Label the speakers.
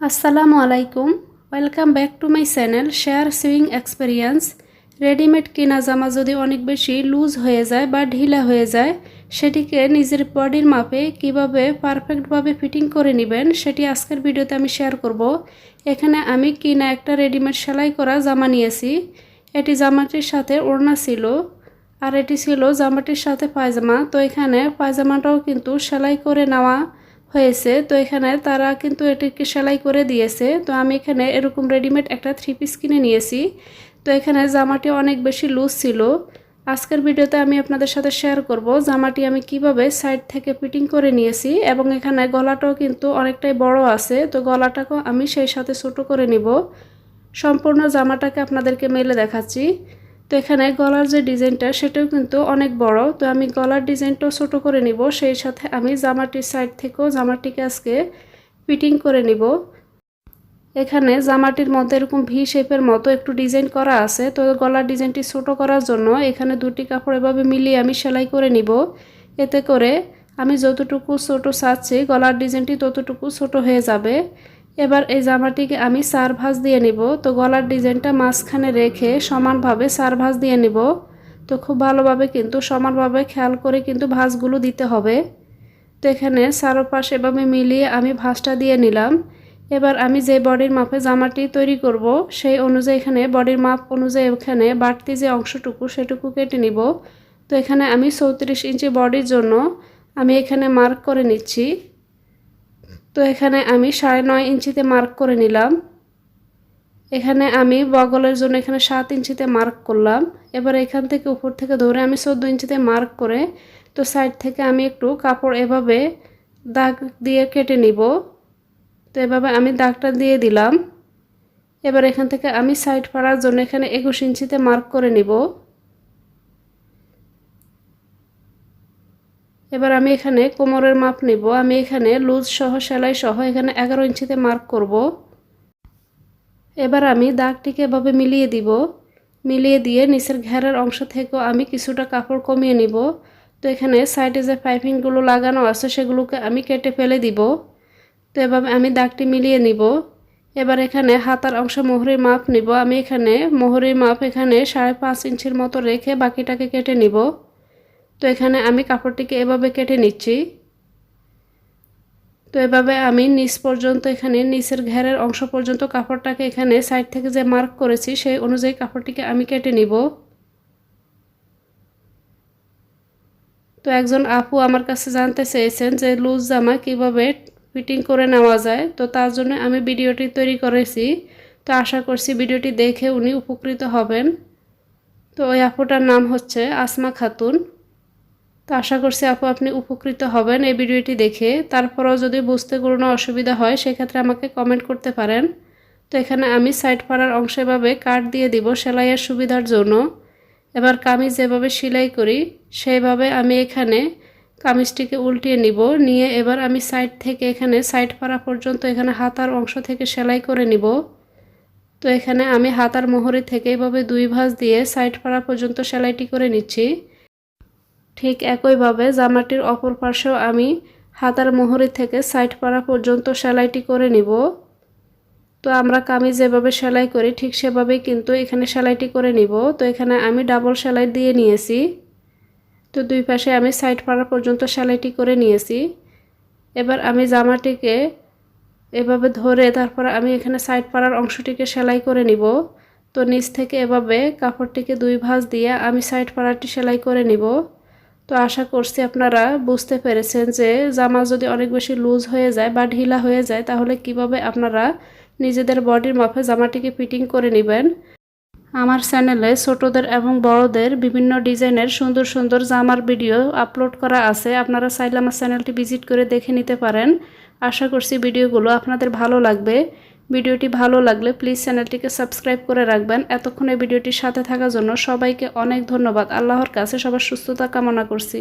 Speaker 1: আসসালামু আলাইকুম। Welcome back to my channel share sewing experience readymade কেনা জামা যদি অনেক বেশি লুজ হয়ে যায় বা ঢিলা হয়ে যায়, সেটিকে নিজের বডির মাপে কীভাবে পারফেক্টভাবে ফিটিং করে নেবেন, সেটি আজকের ভিডিওতে আমি শেয়ার করব। এখানে আমি কিনা একটা রেডিমেড সেলাই করা জামা নিয়েছি। এটি জামাটির সাথে ওড়না ছিল, আর এটি ছিল জামাটির সাথে পায়জামা। তো এখানে পায়জামাটাও কিন্তু সেলাই করে নেওয়া হয়েছে। তো এখানে তারা কিন্তু এটিকে সেলাই করে দিয়েছে। তো আমি এখানে এরকম রেডিমেড একটা থ্রি পিস কিনে নিয়েছি। তো এখানে জামাটি অনেক বেশি লুজ ছিল। আজকের ভিডিওতে আমি আপনাদের সাথে শেয়ার করব জামাটি আমি কীভাবে সাইড থেকে ফিটিং করে নিয়েছি এবং এখানে গলাটাও কিন্তু অনেকটাই বড় আছে। তো গলাটাকেও আমি সেই সাথে ছোট করে নিব। সম্পূর্ণ জামাটাকে আপনাদেরকে মেলে দেখাচ্ছি। তো এখানে গলার যে ডিজাইনটা সেটাও কিন্তু অনেক বড়। তো আমি গলার ডিজাইনটাও ছোট করে নিব, সেই সাথে আমি জামাটির সাইড থেকেও জামাটিকে আজকে ফিটিং করে নিব। এখানে জামাটির মধ্যে এরকম ভি শেপের মতো একটু ডিজাইন করা আছে, তো গলার ডিজাইনটি ছোট করার জন্য এখানে দুটি কাপড় এভাবে মিলিয়ে আমি সেলাই করে নিব। এতে করে আমি যতটুকু ছোট চাচ্ছি, গলার ডিজাইনটি ততটুকু ছোট হয়ে যাবে। এবার এই জামাটিকে আমি চার ভাঁজ দিয়ে নিব। তো গলার ডিজাইনটা মাঝখানে রেখে সমানভাবে ভাঁজ দিয়ে নিব। তো খুব ভালোভাবে কিন্তু সমানভাবে খেয়াল করে কিন্তু ভাঁজগুলো দিতে হবে। তো এখানে চারোপাশ এভাবে মিলিয়ে আমি ভাঁজটা দিয়ে নিলাম। এবার আমি যে বডির মাপে জামাটি তৈরি করব, সেই অনুযায়ী এখানে বডির মাপ অনুযায়ী এখানে বাড়তি যে অংশটুকু সেটুকু কেটে নিব। তো এখানে আমি চৌত্রিশ ইঞ্চি বডির জন্য আমি এখানে মার্ক করে নিচ্ছি। তো এখানে আমি সাড়ে নয় ইঞ্চিতে মার্ক করে নিলাম। এখানে আমি বগলের জন্য এখানে সাত ইঞ্চিতে মার্ক করলাম। এবার এখান থেকে উপর থেকে ধরে আমি চোদ্দ ইঞ্চিতে মার্ক করে তো সাইড থেকে আমি একটু কাপড় এভাবে দাগ দিয়ে কেটে নিব। তো এভাবে আমি দাগটা দিয়ে দিলাম। এবার এখান থেকে আমি সাইড পাড়ার জন্য এখানে একুশ ইঞ্চিতে মার্ক করে নিব। এবার আমি এখানে কোমরের মাপ নিব। আমি এখানে লুজ সহ, সেলাই সহ এখানে এগারো ইঞ্চিতে মার্ক করব। এবার আমি দাগটিকে এভাবে মিলিয়ে দিব। মিলিয়ে দিয়ে নিচের ঘেরের অংশ থেকেও আমি কিছুটা কাপড় কমিয়ে নিব। তো এখানে সাইডে যে পাইপিংগুলো লাগানো আছে, সেগুলোকে আমি কেটে ফেলে দিব। তো এভাবে আমি দাগটি মিলিয়ে নিব। এবার এখানে হাতার অংশ মোহরির মাপ নিব। আমি এখানে মোহরির মাপ এখানে সাড়ে পাঁচ ইঞ্চির মতো রেখে বাকিটাকে কেটে নিব। তো এখানে আমি কাপড়টিকে এভাবে কেটে নিচ্ছি। তো এভাবে আমি নিচ পর্যন্ত এখানে, নিচের ঘেরের অংশ পর্যন্ত কাপড়টাকে এখানে সাইড থেকে যে মার্ক করেছি, সেই অনুযায়ী কাপড়টিকে আমি কেটে নিব। তো একজন আপু আমার কাছে জানতে চেয়েছেন যে লুজ জামা কীভাবে ফিটিং করে নেওয়া যায়, তো তার জন্য আমি ভিডিওটি তৈরি করেছি। তো আশা করছি ভিডিওটি দেখে উনি উপকৃত হবেন। তো ওই আপুটার নাম হচ্ছে আসমা খাতুন। তো আশা করছি আপু আপনি উপকৃত হবেন এই ভিডিওটি দেখে। তারপরেও যদি বুঝতে কোনো অসুবিধা হয়, সেক্ষেত্রে আমাকে কমেন্ট করতে পারেন। তো এখানে আমি সাইড পাড়ার অংশে এভাবে কাট দিয়ে দিব সেলাইয়ের সুবিধার জন্য। এবার কামিজ যেভাবে সেলাই করি, সেইভাবে আমি এখানে কামিজটিকে উল্টিয়ে নিব। নিয়ে এবার আমি সাইড থেকে এখানে সাইড পাড়া পর্যন্ত এখানে হাতার অংশ থেকে সেলাই করে নিব। তো এখানে আমি হাতার মোহরি থেকে এভাবে দুই ভাঁজ দিয়ে সাইড পাড়া পর্যন্ত সেলাইটি করে নিচ্ছি। ঠিক একইভাবে জামাটির অপর পাশেও আমি হাতার মোহরি থেকে সাইড পাড়া পর্যন্ত সেলাইটি করে নিব। তো আমরা কামিজ যেভাবে সেলাই করি, ঠিক সেভাবেই কিন্তু এখানে সেলাইটি করে নিব। তো এখানে আমি ডাবল সেলাই দিয়ে নিয়েছি। তো দুই পাশে আমি সাইড পাড়া পর্যন্ত সেলাইটি করে নিয়েছি। এবার আমি জামাটিকে এভাবে ধরে তারপর আমি এখানে সাইড পাড়ার অংশটিকে সেলাই করে নিব। তো নিচ থেকে এভাবে কাপড়টিকে দুই ভাঁজ দিয়ে আমি সাইড পাড়াটি সেলাই করে নিব। তো আশা করছি আপনারা বুঝতে পেরেছেন যে জামা যদি অনেক বেশি লুজ হয়ে যায় বা ঢিলা হয়ে যায়, তাহলে কীভাবে আপনারা নিজেদের বডির মাপে জামাটিকে ফিটিং করে নেবেন? আমার চ্যানেলে ছোটদের এবং বড়দের বিভিন্ন ডিজাইনের সুন্দর সুন্দর জামার ভিডিও আপলোড করা আছে। আপনারা চাইলে আমার চ্যানেলটি ভিজিট করে দেখে নিতে পারেন। আশা করছি ভিডিওগুলো আপনাদের ভালো লাগবে। ভিডিওটি ভালো লাগলে প্লিজ চ্যানেলটিকে সাবস্ক্রাইব করে রাখবেন। এতক্ষণে ভিডিওটির সাথে থাকার জন্য সবাইকে অনেক ধন্যবাদ। আল্লাহর কাছে সবার সুস্থতা কামনা করছি।